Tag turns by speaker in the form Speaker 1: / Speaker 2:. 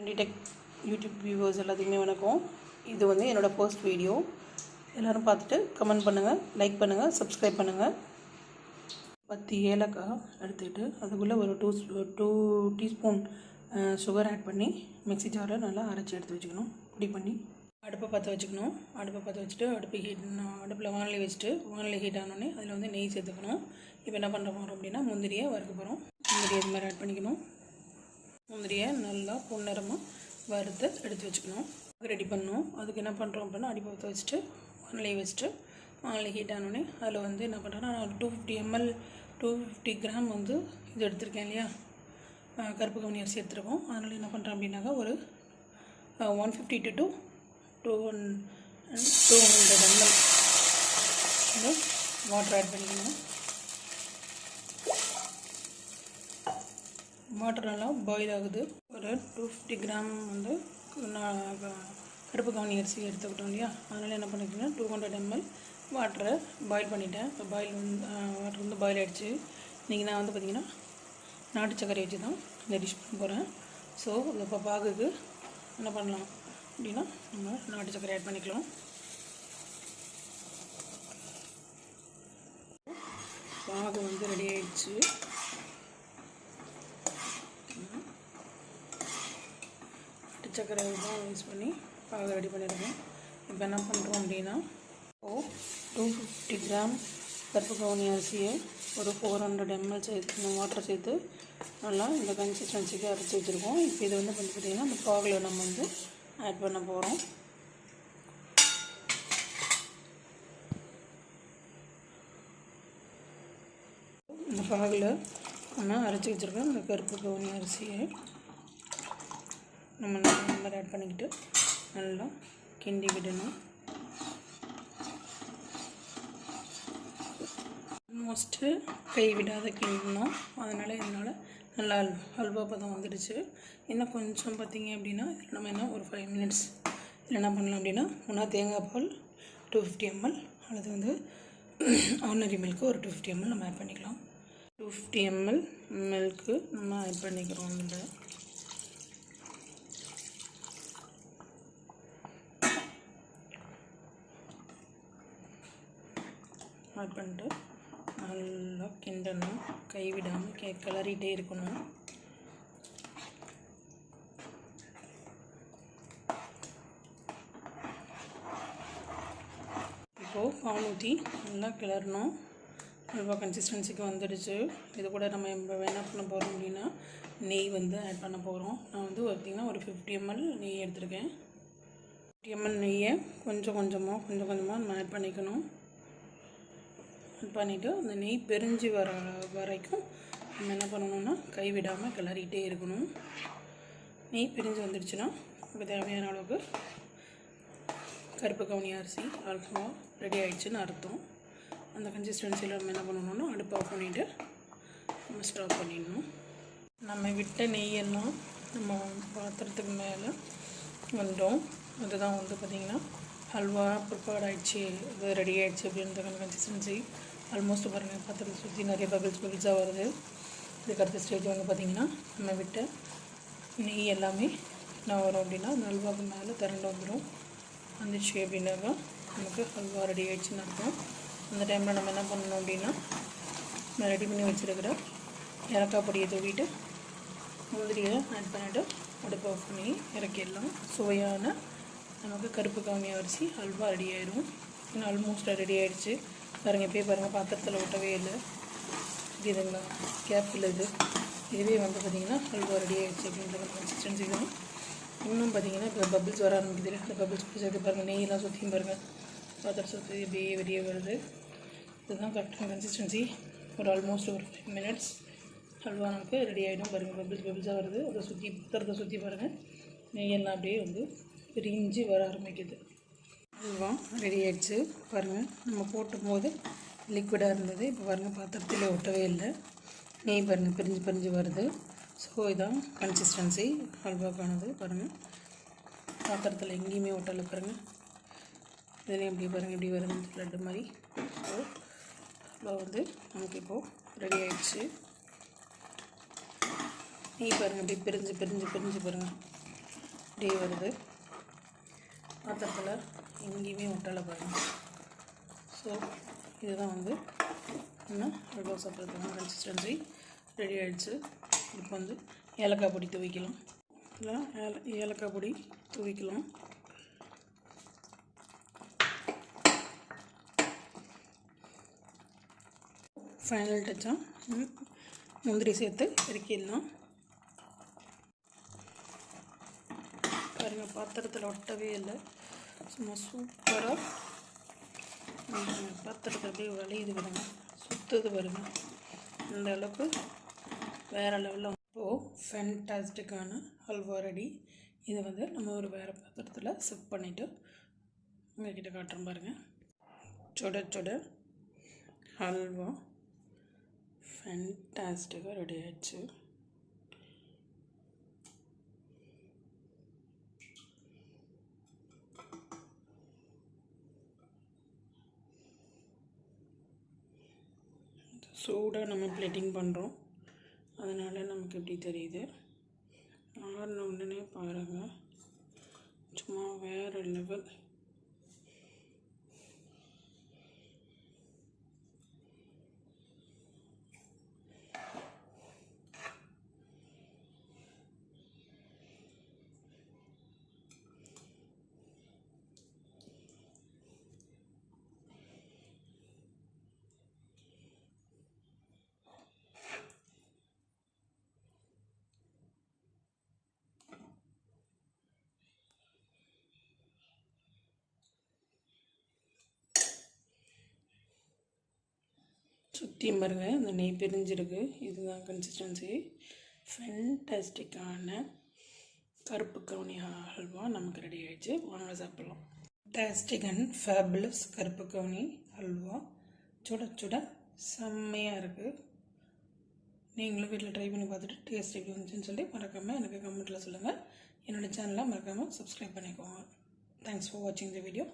Speaker 1: ரெண்டிடெக் YouTube viewers எல்லாத்தையுமே வணக்கம் இது வந்து என்னோடய ஃபர்ஸ்ட் வீடியோ எல்லோரும் பார்த்துட்டு கமெண்ட் பண்ணுங்கள் லைக் பண்ணுங்கள் சப்ஸ்கிரைப் பண்ணுங்கள் பத்து ஏலக்காய் எடுத்துக்கிட்டு அதுக்குள்ளே ஒரு two two teaspoon sugar add பண்ணி மிக்சி ஜாரில் நல்லா அரைச்சி எடுத்து வச்சுக்கணும் குடி பண்ணி அடுப்பை பற்ற வச்சுக்கணும் அடுப்பை பற்ற வச்சுட்டு அடுப்பு ஹீட் அடுப்பில் வானிலை வச்சுட்டு வானிலை ஹீட் ஆனோடனே அதில் வந்து நெய் சேர்த்துக்கணும் இப்போ என்ன பண்ணுற போகிறோம் அப்படின்னா முந்திரியை வறுக்க போகிறோம் முந்திரி இது மாதிரி ஆட் பண்ணிக்கணும் முந்திரியை நல்லா பொன்னிறமாக வறுத்து எடுத்து வச்சுக்கணும் அது ரெடி பண்ணணும் அதுக்கு என்ன பண்ணுறோம் அப்படின்னா அடிப்பத்தை வச்சுட்டு வானலையை வச்சுட்டு வானலை ஹீட் ஆனோடனே அதில் வந்து என்ன பண்ணுறேன்னா நான் two fifty ML two fifty gram வந்து இது எடுத்திருக்கேன் இல்லையா கருப்பு கவனி அரிசி எடுத்துருக்கோம் அதனால் என்ன பண்ணுறேன் அப்படின்னாக்கா ஒரு one fifty to two two one two hundred ML water add பண்ணிக்கணும் வாட்டர் நல்லா பாயில் ஆகுது ஒரு டூ ஃபிஃப்டி கிராம் வந்து கருப்பு கவனி அரிசி எடுத்துக்கிட்டோம் இல்லையா அதனால் என்ன பண்ணிக்கிட்டேன்னா டூ ஹண்ட்ரட் எம்எல் வாட்டரை பாயில் பண்ணிட்டேன் இப்போ பாயில் வந்து வாட்டர் வந்து பாயில் ஆகிடுச்சு இன்றைக்கி நான் வந்து பார்த்திங்கன்னா நாட்டு சக்கரை வச்சு தான் இந்த டிஷ் பண்ண போகிறேன் ஸோ இப்போ பாகுக்கு என்ன பண்ணலாம் அப்படின்னா நம்ம நாட்டு சக்கரை ஆட் பண்ணிக்கலாம் பாகு வந்து ரெடி ஆகிடுச்சு சர்க்கரை தான் யூஸ் பண்ணி பாகை ரெடி பண்ணியிருக்கேன் இப்போ என்ன பண்ணுறோம் அப்படின்னா ஓ டூ ஃபிஃப்டி கிராம் கருப்பு கவுனி அரிசியை ஒரு ஃபோர் ஹண்ட்ரட் எம்எல் சேர்த்து வாட்டர் சேர்த்து நல்லா இந்த கன்சிஸ்டன்சிக்கு அரைச்சி வச்சுருக்கோம் இப்போ இது வந்து வந்து பார்த்தீங்கன்னா இந்த பாகில் நம்ம வந்து ஆட் பண்ண போகிறோம் இந்த பாகில் நம்ம அரைச்சி வச்சுருக்கோம் இந்த கருப்பு கவுனி அரிசியை நம்ம நம்பர் ஆட் பண்ணிக்கிட்டு நல்லா கிண்டி விடணும் ஆல்மோஸ்ட்டு கை விடாத கிண்டணும் அதனால் இதனால் நல்லா அல்வா பதம் வந்துடுச்சு என்ன கொஞ்சம் பார்த்திங்க அப்படின்னா இதில் நம்ம என்ன ஒரு ஃபைவ் மினிட்ஸ் இதில் என்ன பண்ணலாம் அப்படின்னா ஒன்றா தேங்காய் பால் டூ ஃபிஃப்டி எம்எல் அல்லது வந்து ஆர்டினரி மில்க்கு ஒரு டூ ஃபிஃப்டி எம்எல் நம்ம ஆட் பண்ணிக்கலாம் டூ ஃபிஃப்டி எம்எல் மில்க்கு நம்ம ஆட் பண்ணிக்கிறோம் இல்லை ஆட் பண்ணிட்டு நல்லா கிண்டணும் கைவிடாமல் கே கிளறிட்டே இருக்கணும் இப்போது பால் ஊற்றி நல்லா கிளறணும் இப்போ கன்சிஸ்டன்சிக்கு வந்துடுச்சு இது கூட நம்ம என்ன பண்ண போகிறோம் அப்படின்னா நெய் வந்து ஆட் பண்ண போகிறோம் நான் வந்து பார்த்திங்கன்னா ஒரு ஃபிஃப்டி எம்எல் நெய் எடுத்திருக்கேன் ஃபிஃப்டி எம்எல் நெய்யை கொஞ்சம் கொஞ்சமாக கொஞ்சம் கொஞ்சமாக நம்ம ஆட் பண்ணிக்கணும் பண்ணிவிட்டு அந்த நெய் பிரிஞ்சு வர வரைக்கும் நம்ம என்ன பண்ணணும்னா கைவிடாமல் கிளறிகிட்டே இருக்கணும் நெய் பிரிஞ்சு வந்துடுச்சுன்னா நமக்கு தேவையான அளவுக்கு கருப்பு கவுனி அரிசி அல்ஃபா ரெடி ஆகிடுச்சுன்னு அர்த்தம் அந்த கன்சிஸ்டன்சியில் நம்ம என்ன பண்ணணும்னா அடுப்பு ஆஃப் பண்ணிவிட்டு நம்ம ஸ்டாப் பண்ணிடணும் நம்ம விட்ட நெய்யெல்லாம் நம்ம பாத்திரத்துக்கு மேலே வந்துட்டோம் அதுதான் வந்து பார்த்திங்கன்னா ஹல்வா ப்ரிப்பேர்ட் ஆகிடுச்சு அது ரெடி ஆகிடுச்சு அப்படின்றதுக்கான கன்சிஸ்டன்சி ஆல்மோஸ்ட் பாருங்கள் பாத்திரத்தை சுற்றி நிறைய பபிள்ஸ் பபிள்ஸாக வருது இதுக்கடுத்த ஸ்டேஜ் வந்து பார்த்திங்கன்னா நம்ம விட்ட நெய் எல்லாமே என்ன வரும் அப்படின்னா நல்வாக்கு மேலே திரண்டு வந்துடும் வந்துச்சு அப்படின்னாக்கா நமக்கு ஹல்வா ரெடி ஆகிடுச்சுன்னு இருக்கும் அந்த டைமில் நம்ம என்ன பண்ணணும் அப்படின்னா நான் ரெடி பண்ணி வச்சுருக்கிற இறக்கா பொடியை தூவிட்டு முந்திரியை ஆட் பண்ணிவிட்டு அடுப்பு ஆஃப் பண்ணி இறக்கிடலாம் சுவையான நமக்கு கருப்பு கவனி அரிசி ஹல்வா ரெடி ஆயிடும் ஆல்மோஸ்ட்டாக ரெடி ஆகிடுச்சு பாருங்கள் இப்படியே பாருங்கள் பாத்திரத்தில் ஒட்டவே இல்லை இதுங்களா கேப் இல்லை இது இதுவே வந்து பார்த்திங்கன்னா அல்வா ரெடி ஆகிடுச்சு அப்படின்ற கன்சிஸ்டன்சி தான் இன்னும் பார்த்தீங்கன்னா இப்போ பபிள்ஸ் வர ஆரம்பிக்குது அந்த பபிள்ஸ் பிடிச்சது பாருங்கள் நெய்யெல்லாம் சுற்றியும் பாருங்கள் பாத்திரம் சுற்றி இப்படியே வெளியே வருது இதுதான் கரெக்டாக கன்சிஸ்டன்சி ஒரு ஆல்மோஸ்ட் ஒரு ஃபைவ் மினிட்ஸ் அல்வா நமக்கு ரெடி ஆகிடும் பாருங்கள் பபிள்ஸ் பபிள்ஸாக வருது அதை சுற்றி பாத்திரத்தை சுற்றி பாருங்கள் நெய்யெல்லாம் அப்படியே வந்து பிரிஞ்சு வர ஆரம்பிக்குது அல்வா ரெடி ஆகிடுச்சு பாருங்கள் நம்ம போட்டும்போது லிக்விடாக இருந்தது இப்போ பாருங்கள் பாத்திரத்தில் ஒட்டவே இல்லை நெய் பாருங்கள் பிரிஞ்சு பிரிஞ்சு வருது ஸோ இதான் கன்சிஸ்டன்சி அல்வாக்கானது பாருங்கள் பாத்திரத்தில் எங்கேயுமே ஒட்டலை பாருங்கள் இதுலேயும் எப்படி பாருங்கள் எப்படி வருதுன்னு லட்டு மாதிரி ஸோ அல்வா வந்து நமக்கு இப்போது ரெடி ஆகிடுச்சு நெய் பாருங்கள் அப்படியே பிரிஞ்சு பிரிஞ்சு பிரிஞ்சு பாருங்கள் அப்படியே வருது பாத்திரத்தில் எங்கேயுமே ஒட்டலை பாருங்கள் ஸோ இதுதான் வந்து இன்னும் அல்வா சாப்பிட்றதுக்கான கன்சிஸ்டன்சி ரெடி ஆகிடுச்சு இப்போ வந்து ஏலக்காய் பொடி துவைக்கலாம் இல்லை ஏலக்காய் பொடி துவைக்கலாம் ஃபைனல் டச்சாக முந்திரி சேர்த்து இறக்கிடலாம் பாருங்கள் பாத்திரத்தில் ஒட்டவே இல்லை சும்மா சூப்பராக பாத்திரத்தை அப்படியே வளையுது விடுங்க சுற்றுது வருங்க இந்த அளவுக்கு வேறு லெவலில் இப்போது ஃபென்டாஸ்டிக்கான ஹல்வா ரெடி இதை வந்து நம்ம ஒரு வேறு பாத்திரத்தில் செட் பண்ணிவிட்டு கிட்டே காட்டுறோம் பாருங்கள் சுட சுட ஹல்வா ஃபென்டாஸ்டிக்காக ரெடி ஆயிடுச்சு சூடாக நம்ம பிளேட்டிங் பண்ணுறோம் அதனால் நமக்கு எப்படி தெரியுது ஆறின உடனே பாருங்கள் சும்மா வேறு லெவல் சுற்றி மருங்க அந்த நெய் பிரிஞ்சிருக்கு இதுதான் கன்சிஸ்டன்சி ஃபென்டாஸ்டிக்கான கருப்பு கவுனி ஹல்வா நமக்கு ரெடி ஆகிடுச்சு வாங்க சாப்பிட்லாம் ஃபென்டாஸ்டிக் அண்ட் ஃபேபுலஸ் கருப்பு கவுனி ஹல்வா சுட சுட செம்மையாக இருக்குது நீங்களும் வீட்டில் ட்ரை பண்ணி பார்த்துட்டு டேஸ்ட் எப்படி இருந்துச்சுன்னு சொல்லி மறக்காமல் எனக்கு கமெண்ட்டில் சொல்லுங்கள் என்னோடய சேனலை மறக்காமல் சப்ஸ்கிரைப் பண்ணிக்கோங்க தேங்க்ஸ் ஃபார் வாட்சிங் த வீடியோ